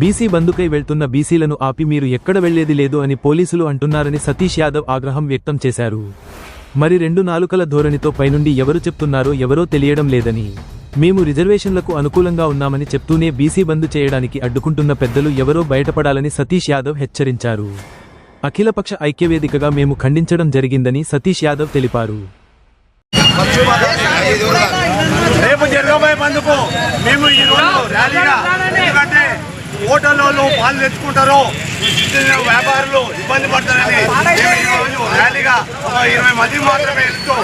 BC బంధుకై వెళ్తున్న బీసీలను ఆపి మీరు ఎక్కడ వెళ్ళేది లేదు అని పోలీసులు అంటున్నారని సతీష్ యాదవ్ ఆగ్రహం వ్యక్తం చేశారు. మరి రెండు నాలుకల ధోరణితో పైనుండి ఎవరు చెప్తున్నారో ఎవరో తెలియడం లేదని మేము రిజర్వేషన్లకు అనుకూలంగా ఉన్నామని చెప్తూనే బీసీ బంద్ చేయడానికి అడ్డుకుంటున్న పెద్దలు ఎవరో బయటపడాలని సతీష్ యాదవ్ హెచ్చరించారు. అఖిలపక్ష ఐక్యవేదికగా మేము ఖండించడం జరిగిందని సతీష్ యాదవ్ తెలిపారు. రేపు జరగబోయే బందుకు మేము ఈ రోజు ర్యాలీగా ఎందుకంటే హోటల్లో పాలు తెచ్చుకుంటారో వ్యాపారులు ఇబ్బంది పడతారని మేము ఈ రోజు ర్యాలీగా ఇరవై మంది మాత్రమే వెళ్తూ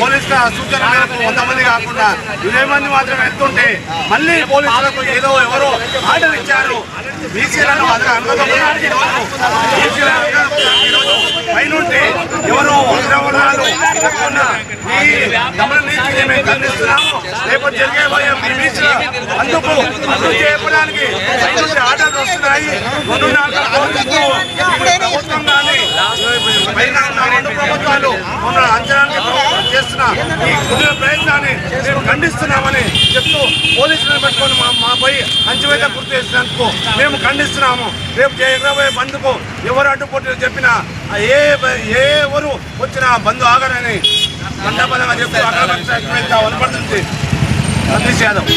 పోలీసుల సూచన మేరకు వంద మంది కాకుండా ఇరవై మంది మాత్రమే వెళ్తుంటే మళ్ళీ పోలీసులకు ఏదో ఎవరో ఆర్డర్ ఇచ్చారు. బీసీలను ఈరోజు పైనుండి ఎవరు అగ్రవర్ణాలు ఈ గమన నీతిని మేము ఖండిస్తున్నాము. రేపటి జరిగే అమలు చేయడానికి చెప్పడానికి వస్తున్నాయి. ప్రభుత్వం కానీ పైన రెండు ప్రభుత్వాలు మొన్న అంచనానికి చేస్తున్న ఈ కుదిర ప్రయత్నాన్ని మేము ఖండిస్తున్నామని చెప్తూ పోలీసులను పెట్టుకొని మా మాపై అంచవేత గుర్తు చేసినందుకు మేము ఖండిస్తున్నాము. రేపు జరగబోయే బంద్కు ఎవరు అడ్డుపోటీలు చెప్పినా ఏ ఏ ఎవరు వచ్చినా బంధు ఆగరని మండపదంగా చెప్తూ అక్కడ వనపడుతుంది సతీష్ యాదవ్.